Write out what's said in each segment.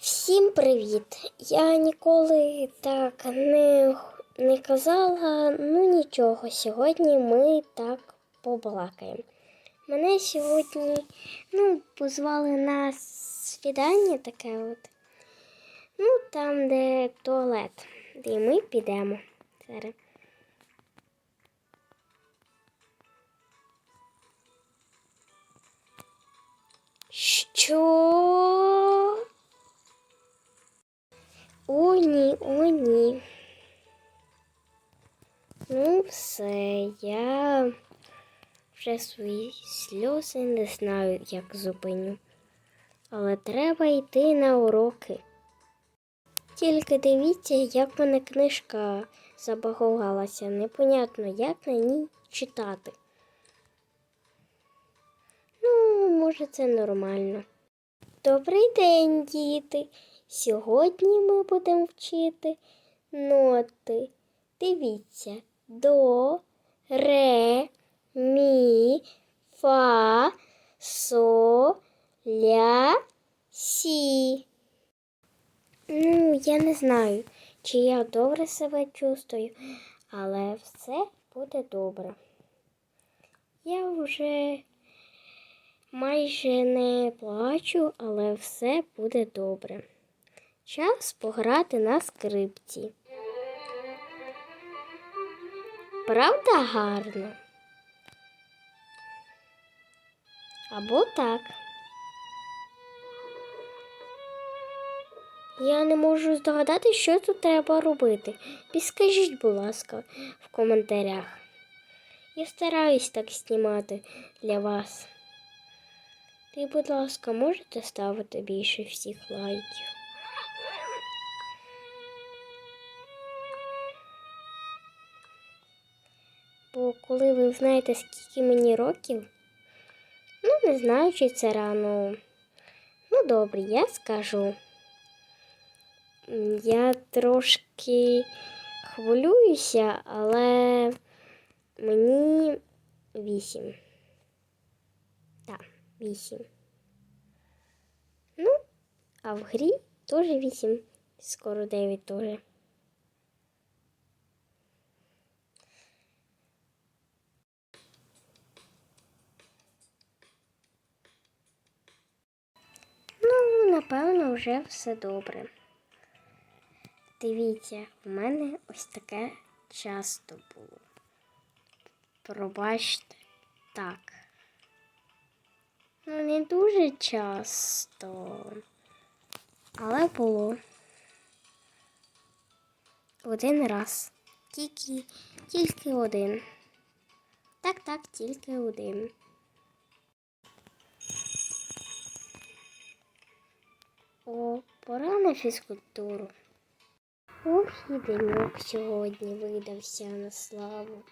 Всім привіт! Я ніколи так не, не казала, ну нічого, сьогодні ми так побалакаємо. Мене сьогодні ну, позвали на свідання таке от. Ну, там, де туалет. І ми підемо зараз. Що? О, ні. Ну, все, я вже свої сльози не знаю, як зупиню. Але треба йти на уроки. Тільки дивіться, як мене книжка забагувалася. Непонятно, як на ній читати. Ну, може, це нормально. Добрий день, діти. Сьогодні ми будемо вчити ноти. Дивіться, до, ре, мі, фа, со, ля, сі. Ну, я не знаю, чи я добре себе чувствую, але все буде добре. Я вже майже не плачу, але все буде добре. Час пограти на скрипці. Правда гарно? Або так. Я не можу здогадати, що тут треба робити. Підскажіть, будь ласка, в коментарях. Я стараюсь так знімати для вас. Ти, будь ласка, можете ставити більше всіх лайків? Бо коли ви знаєте, скільки мені років, ну, не знаю, чи це рано. Ну, добре, я скажу. Я трошки хвилююся, але мені вісім. Так, вісім. Ну, а в грі теж вісім, скоро дев'ять теж. Ну, напевно, вже все добре. Дивіться, в мене ось таке часто було. Пробачте так. Ну, не дуже часто. Але було. Один раз. Тільки, тільки один. Так, так, тільки один. О, пора на фізкультуру. Ох, і деньок сьогодні видався на славу.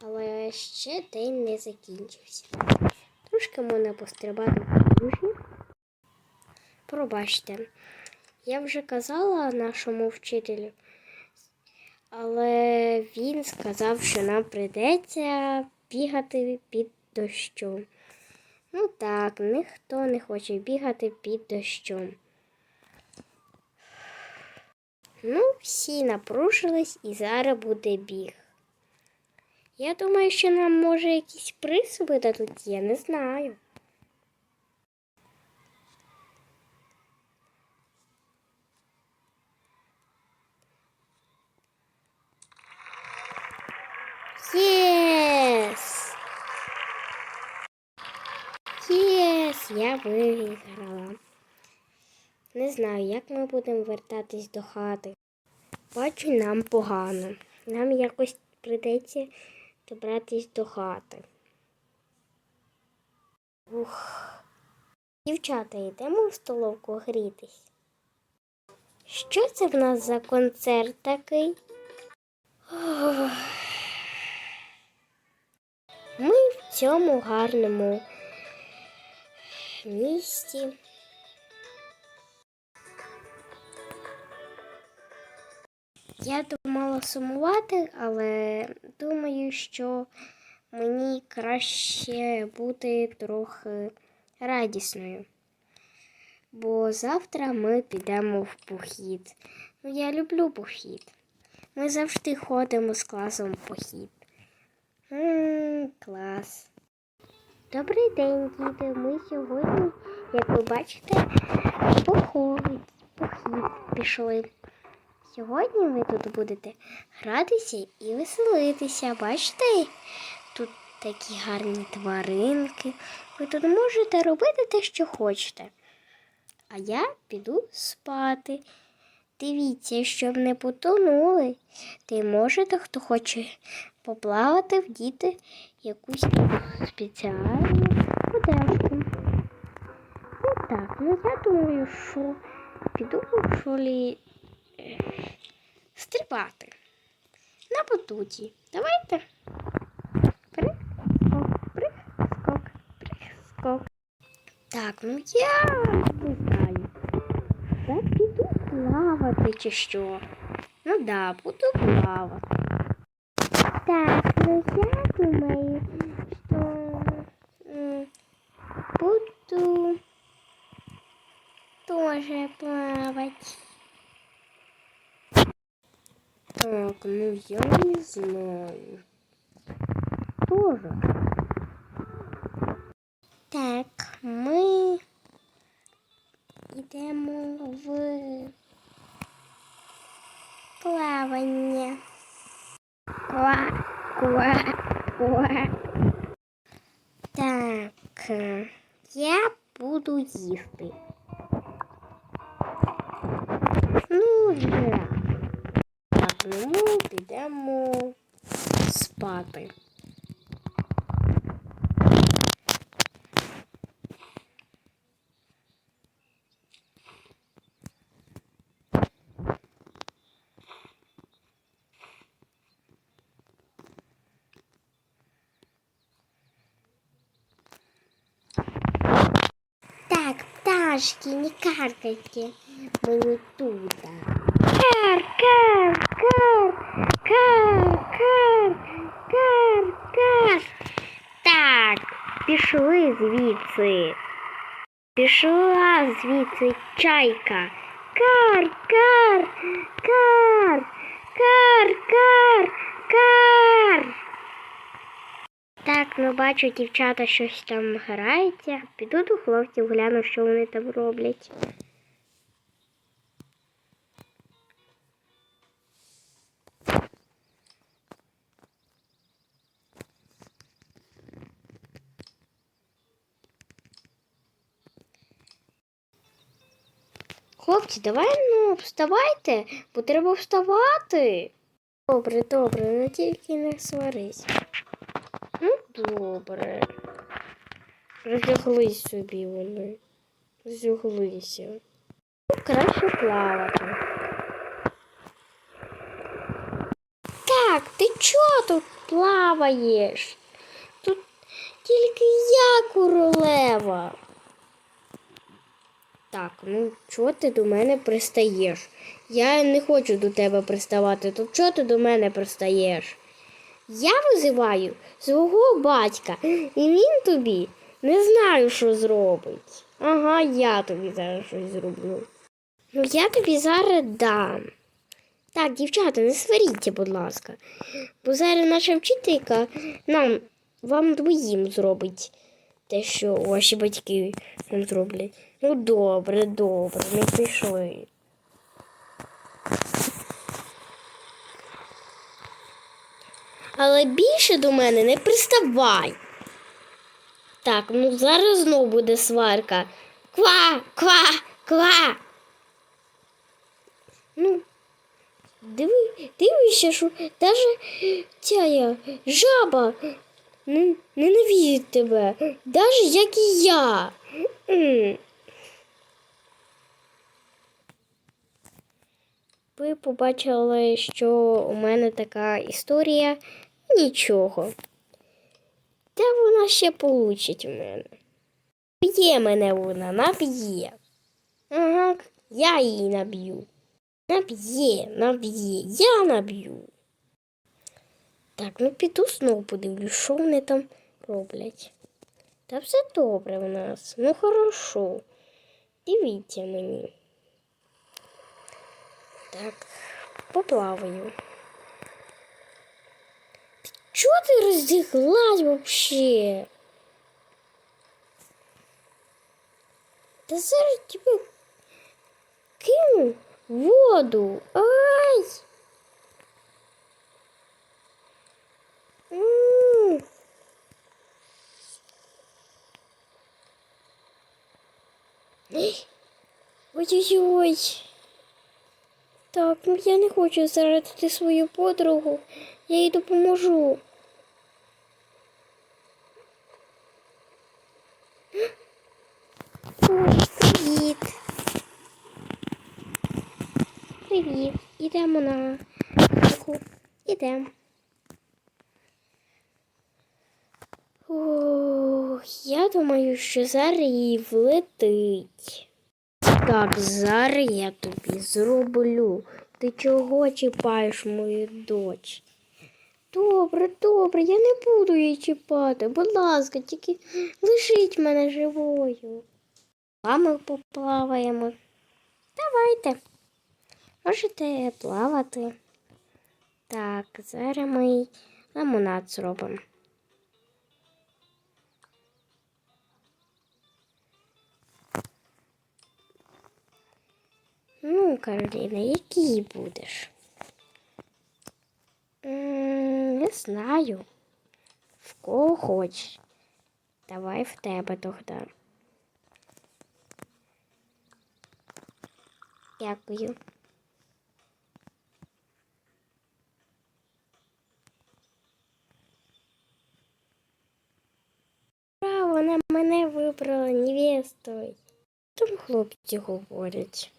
Але ще день не закінчився. Трошки можна пострибати в лужі. Пробачте, я вже казала нашому вчителю, але він сказав, що нам прийдеться бігати під дощом. Ну так, ніхто не хоче бігати під дощом. Ну, всі напрушились і зараз буде біг. Я думаю, що нам може якийсь приз видадуть, я не знаю. Єс! Я виграла. Не знаю, як ми будемо вертатись до хати. Бачу, нам погано. Нам якось прийдеться добратись до хати. Ух. Дівчата, йдемо в столовку грітись. Що це в нас за концерт такий? Ох. Ми в цьому гарному місті. Я думала сумувати, але думаю, що мені краще бути трохи радісною. бо завтра ми підемо в похід. Ну, я люблю похід. Ми завжди ходимо з класом в похід. м клас. Добрий день, діти. Ми сьогодні, як ви бачите, похід пішли. Сьогодні ви тут будете гратися і веселитися. Бачите? Тут такі гарні тваринки. Ви тут можете робити те, що хочете. А я піду спати. Дивіться, щоб не потонули. Ти можете, хто хоче поплавати, вдіти якусь спеціальну одежку. Ну так, ну я думаю, що піду в шолі е, стрибати на батуті. Давайте. Прих-скок, прих-скок, прих-скок. Так, ну я не знаю. Я піду плавати чи що. Ну да, буду плавати. Так, ну я думаю, м, буду тоже плавать. Так, ну я не знаю. Тоже. Так, ми йдемо в плавання. Ква, ква, ква. Так, я буду їсти. Ну, вже. Так, ну підемо спати. Так, пташки, не каркайте. Мы не туда. Кар, кар, кар, кар, кар, кар, кар. Так, пішли звідси. Пішла звідси чайка. Кар, кар, кар, кар, кар, кар. Так, ну бачу, дівчата щось там граються. Піду до хлопців, гляну, що вони там роблять. Хлопці, давай ну вставайте, бо треба вставати. Добре, добре, ну тільки не сварись. Добре. Роздяглись собі вони. Роздяглися. Ну, Краще плавати. Так, ти чого тут плаваєш? Тут тільки я королева. Так, ну чого ти до мене пристаєш? Я не хочу до тебе приставати. То чого ти до мене пристаєш? Я визиваю свого батька, і він тобі не знаю, що зробить. Ага, я тобі зараз щось зроблю. Ну, я тобі зараз дам. Так, дівчата, не сваріться, будь ласка. Бо зараз наша вчителька нам вам двоїм зробить те, що ваші батьки нам зроблять. Ну, добре, добре, ми пішли. Але більше до мене не приставай. Так, ну зараз знову буде сварка. Ква, ква, ква. Ну, диви, дивишся, що навіть ця жаба не, ненавидить тебе, навіть як і я. Ви побачили, що у мене така історія. Нічого. Та вона ще получить у мене. Б'є мене вона, наб'є. Ага, я її наб'ю. Наб'є, наб'є, я наб'ю. Так, ну піду знову подивлюсь, що вони там роблять. Та все добре у нас. Ну хорошо. Дивіться мені. Так, поплаваю. Чого ти роздяглась вообще? Та зараз тебе кину воду. Ай! Ой-ой-ой. Так, ну я не хочу зарадити свою подругу. Я їй допоможу. О, привіт. Ідемо на таку. Ідемо. Ох, я думаю, що зараз її влетить. Так, зараз я тобі зроблю. Ти чого чіпаєш мою дочь? Добре, добре, я не буду її чіпати. Будь ласка, тільки лишіть мене живою. А ми поплаваємо. Давайте. Можете плавати. Так, зараз ми лимонад зробимо. Ну, Кароліна, який будеш? М, Не знаю. В кого хочеш. Давай в тебе тогда. Дякую. Вона мене вибрала невестою. Там хлопці говорять.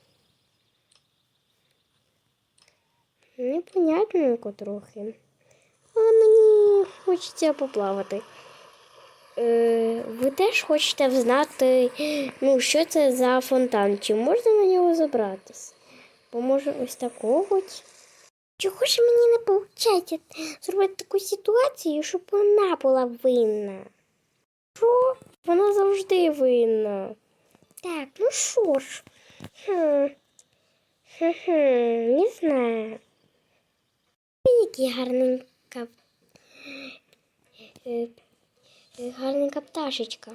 Непонятненько трохи. Але мені хочеться поплавати. Е, ви теж хочете взнати, ну, що це за фонтан? Чи можна на нього забратись? Бо може ось такого. Чого ж мені не виходить зробити таку ситуацію, щоб вона була винна? Що? Вона завжди винна. Так, ну що ж. Хм. Не знаю. Який гарненька. Е, е, гарненька пташечка.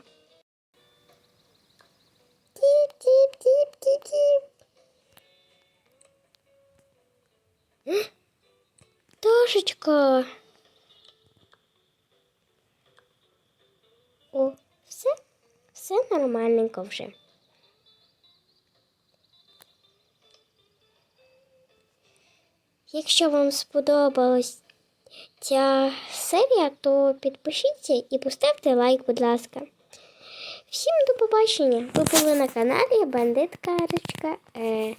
Тіп-тіп-тіп-тіп-тіп. Пташечка. Нормальненько вже. Якщо вам сподобалась ця серія, то підпишіться і поставте лайк, будь ласка. Всім до побачення! Ви були на каналі Бандитка Речка Е,